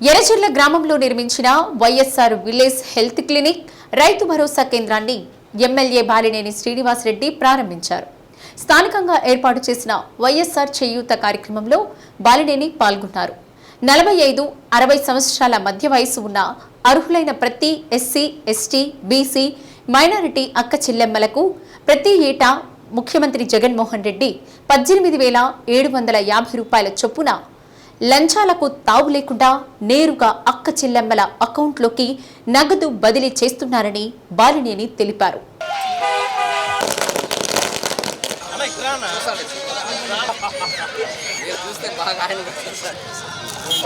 ఎర్రచెర్ల గ్రామంలో నిర్మించిన YSR village health clinic Rythu Bharosa కేంద్రాన్ని ఎమ్మెల్యే బాలినేని శ్రీనివాసరెడ్డి ప్రారంభించారు. స్థానికంగా ఏర్పాటు చేసిన వైఎస్ఆర్ చేయూత కార్యక్రమంలో బాలినేని పాల్గొన్నారు. నలభై ఐదు అరవై సంవత్సరాల మధ్య వయసు ఉన్న అర్హులైన ప్రతి ఎస్సీ ఎస్టీ బీసీ మైనారిటీ అక్క చెల్లెమ్మలకు ప్రతి ఏటా ముఖ్యమంత్రి జగన్మోహన్ రెడ్డి పద్దెనిమిది వేల ఏడు వందల యాభై రూపాయల చొప్పున లంచాలకు తావు లేకుండా నేరుగా అక్క చెల్లెమ్మల అకౌంట్లోకి నగదు బదిలీ చేస్తున్నారని బాలినేని తెలిపారు.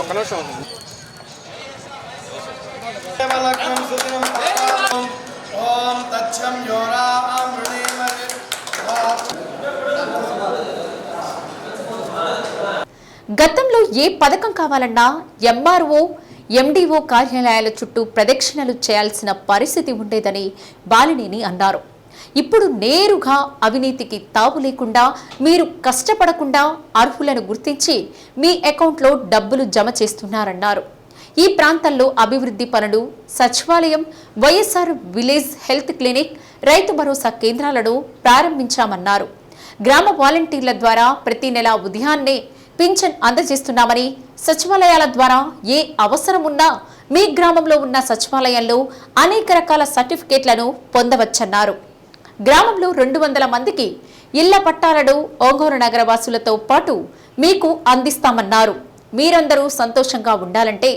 ఒక నిమిషం. ఏ పథకం కావాలన్నా ఎంఆర్ఓ ఎండిఓ కార్యాలయాల చుట్టూ ప్రదక్షిణలు చేయాల్సిన పరిస్థితి ఉండేదని బాలినేని అన్నారు. ఇప్పుడు నేరుగా అవినీతికి తావు లేకుండా మీరు కష్టపడకుండా అర్హులను గుర్తించి మీ అకౌంట్లో డబ్బులు జమ చేస్తున్నారన్నారు. ఈ ప్రాంతంలో అభివృద్ధి పనులు సచివాలయం YSR village health clinic Rythu Bharosa కేంద్రాలను ప్రారంభించామన్నారు. గ్రామ వాలంటీర్ల ద్వారా ప్రతి నెల ఉదయాన్నే పింఛన్ అందజేస్తున్నామని సచివాలయాల ద్వారా ఏ అవసరం ఉన్నా మీ గ్రామంలో ఉన్న సచివాలయంలో అనేక రకాల సర్టిఫికేట్లను పొందవచ్చన్నారు. గ్రామంలో రెండు వందల మందికి ఇళ్ళ పట్టాలను ఒంగోలు నగర వాసులతో పాటు మీకు అందిస్తామన్నారు. మీరందరూ సంతోషంగా ఉండాలంటే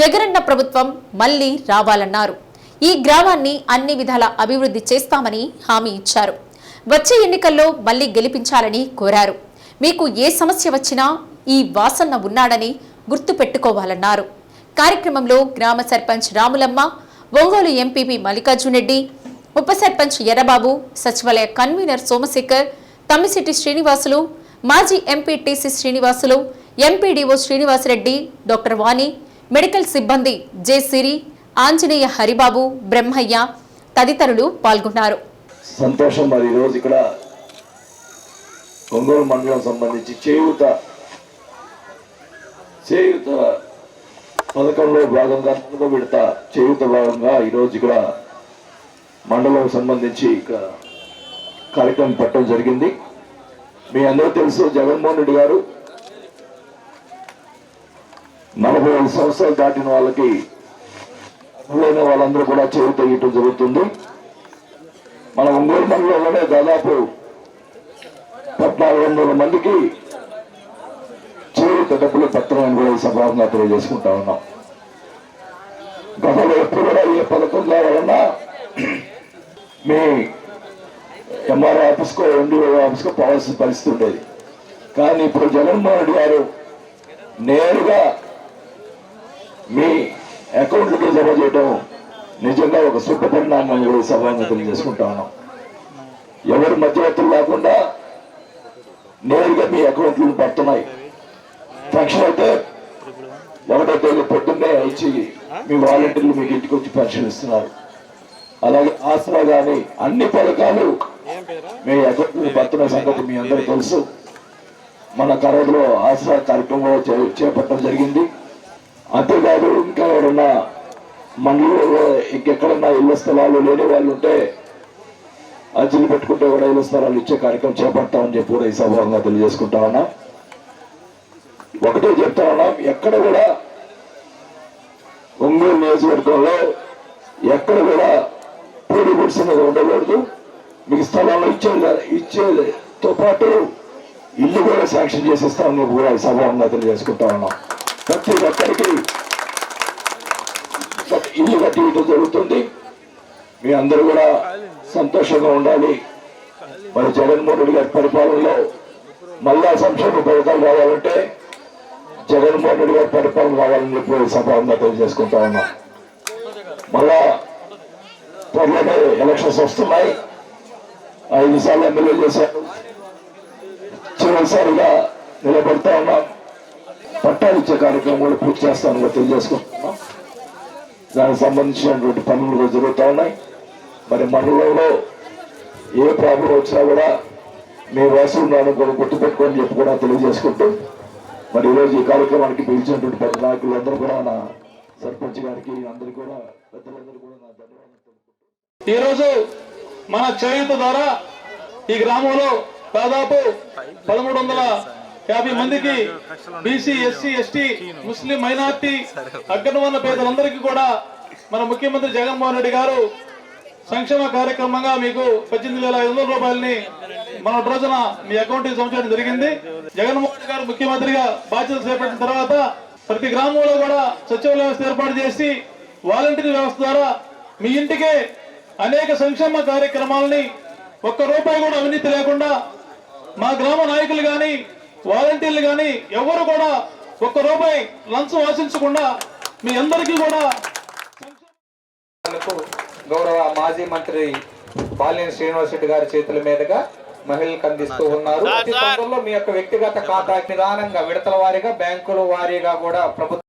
జగనన్న ప్రభుత్వం మళ్ళీ రావాలన్నారు. ఈ గ్రామాన్ని అన్ని విధాల అభివృద్ధి చేస్తామని హామీ ఇచ్చారు. వచ్చే ఎన్నికల్లో మళ్ళీ గెలిపించాలని కోరారు. మీకు ఏ సమస్య వచ్చినా ఈ వాసన్న ఉన్నాడని గుర్తు పెట్టుకోవాలన్నారు కార్యక్రమంలో గ్రామ సర్పంచ్ రాములమ్మ ఒంగోలు ఎంపీపీ మల్లికార్జునరెడ్డి ఉప సర్పంచ్ ఎర్రబాబు సచివాలయ కన్వీనర్ సోమశేఖర్ తమ్మిశెట్టి శ్రీనివాసులు మాజీ MP TC Srinivasulu MPDO Srinivasa Reddy doctor Vani medical సిబ్బంది జె సిరి ఆంజనేయ హరిబాబు బ్రహ్మయ్య తదితరులు పాల్గొన్నారు. సంతోషం మరి ఈరోజు ఇక్కడ ఒంగోలు మండలం సంబంధించి చేయూత చేయూత పథకంలో భాగంగా మూడో విడత చేయూత భాగంగా ఈరోజు ఇక్కడ మండలం సంబంధించి కార్యక్రమం పెట్టడం జరిగింది. మీ అందరూ తెలుసు జగన్మోహన్ రెడ్డి గారు నలభై ఐదు సంవత్సరాలు దాటిన వాళ్ళకి అర్హులైన వాళ్ళందరూ కూడా చేయూత ఇవ్వటం జరుగుతుంది. మన ఒంగోలు మండలంలోనే దాదాపు పద్నాలుగు వందల మందికి చేయూత డబ్బులు పత్రాన్ని కూడా ఈ సభాగా తెలియజేసుకుంటా ఉన్నాం. గతంలో ఎప్పుడు కూడా ఏ పథకం కావాలన్నా మీ ఎంఆర్ఓ ఆఫీస్కో ఎండిఓ ఆఫీస్కో పోవాల్సిన పరిస్థితి ఉండేది. కానీ ఇప్పుడు జగన్మోహన్ రెడ్డి గారు నేరుగా మీ అకౌంట్లకి జమ చేయడం నిజంగా ఒక శుభ పరిణామం ఈ సభాగా తెలియజేసుకుంటా ఉన్నాం. ఎవరు మధ్యవర్తులు కాకుండా నేరుగా మీ అకౌంట్లు పడుతున్నాయి. పెన్షన్ అయితే ఒకటో తేదీ పొద్దున్నే ఇచ్చి మీ వాలంటీర్లు మీకు ఇంటికి వచ్చి పెన్షన్ ఇస్తున్నారు. అలాగే ఆసరా కానీ అన్ని పథకాలు మీ అకౌంట్లు పడుతున్న సంగతి మీ అందరూ తెలుసు. మన కరోనాలో ఆసరా కార్యక్రమంలో చే- చేపట్టడం జరిగింది. అంతేకాదు ఇంకా ఎవరన్నా మండలంలో ఇంకెక్కడన్నా ఇళ్ళ స్థలాలు లేని వాళ్ళు ఉంటే అర్జీలు పెట్టుకుంటే కూడా ఇళ్ళ స్థలాలు ఇచ్చే కార్యక్రమం చేపడతామని చెప్పి కూడా ఈ సభంగా తెలియజేసుకుంటా ఉన్నా. ఒకటే చెప్తా ఉన్నాం ఎక్కడ కూడా ఒంగోలు నియోజకవర్గంలో ఎక్కడ కూడా పూడి గుడిసినది ఉండకూడదు. మీకు స్థలాలు ఇచ్చే ఇచ్చేతో పాటు ఇల్లు కూడా శాంక్షన్ చేసేస్తామని చెప్పి కూడా ఈ సభంగా తెలియజేసుకుంటా ఉన్నాం. ప్రతి ఒక్కరికి ఇల్లు కట్టి జరుగుతుంది. మీ అందరూ కూడా సంతోషంగా ఉండాలి. మరి జగన్మోహన్ రెడ్డి గారి పరిపాలనలో మళ్ళా సంక్షేమ పథకాలు రావాలంటే జగన్మోహన్ రెడ్డి గారి పరిపాలన రావాలని చెప్పి సభంగా తెలియజేసుకుంటా ఉన్నాం. మళ్ళా త్వరలోనే ఎలక్షన్స్ వస్తున్నాయి. ఐదు సార్లు ఎమ్మెల్యే చేశారు. చివరిసారిగా నిలబడతా ఉన్నాం. పట్టాలు ఇచ్చే కార్యక్రమం కూడా పూర్తి చేస్తాను తెలియజేసుకుంటున్నాం. దానికి సంబంధించినటువంటి పనులు కూడా జరుగుతూ ఉన్నాయి. మరి మండలంలో ఏ ప్రాబ్లం వచ్చినా కూడా మీ వాసులు ఉన్నాను కూడా గుర్తుపెట్టుకొని చెప్పి కూడా తెలియజేసుకుంటూ మరి ఈరోజు ఈ కార్యక్రమానికి పిలిచినటువంటి పెద్ద నాయకులందరూ కూడా నా సర్పంచ్ గారికి అందరికీ కూడా పెద్దలందరూ కూడా నా ధన్యవాదాలు ఈరోజు మన చేయుత ద్వారా ఈ గ్రామంలో దాదాపు పదమూడు వందల యాభై మందికి BC SC ST Muslim minority అగ్రవర్ణ పేదలందరికీ కూడా మన ముఖ్యమంత్రి జగన్మోహన్ రెడ్డి గారు సంక్షేమ కార్యక్రమంగా మీకు పద్దెనిమిది వేల ఐదు వందల రూపాయలని మన రోజున మీ అకౌంట్ జమ చేయడం జరిగింది. జగన్మోహన్ గారు ముఖ్యమంత్రిగా బాధ్యతలు చేపట్టిన తర్వాత ప్రతి గ్రామంలో కూడా సచివాలయ వ్యవస్థ ఏర్పాటు చేసి వాలంటీర్ వ్యవస్థ ద్వారా మీ ఇంటికే అనేక సంక్షేమ కార్యక్రమాలని ఒక్క రూపాయి కూడా అవినీతి లేకుండా మా గ్రామ నాయకులు కానీ వాలంటీర్లు కానీ ఎవరు కూడా ఒక్క రూపాయి లంచం ఆశించకుండా మీ అందరికీ కూడా గౌరవ మాజీ మంత్రి బాలినేని శ్రీనివాస్ రెడ్డి గారి చేతుల మీదుగా మహిళలకు అందిస్తూ ఉన్నారు. అతి తొందరలో మీ యొక్క వ్యక్తిగత ఖాతా నిదానంగా విడతల వారీగా బ్యాంకుల వారీగా కూడా ప్రభుత్వం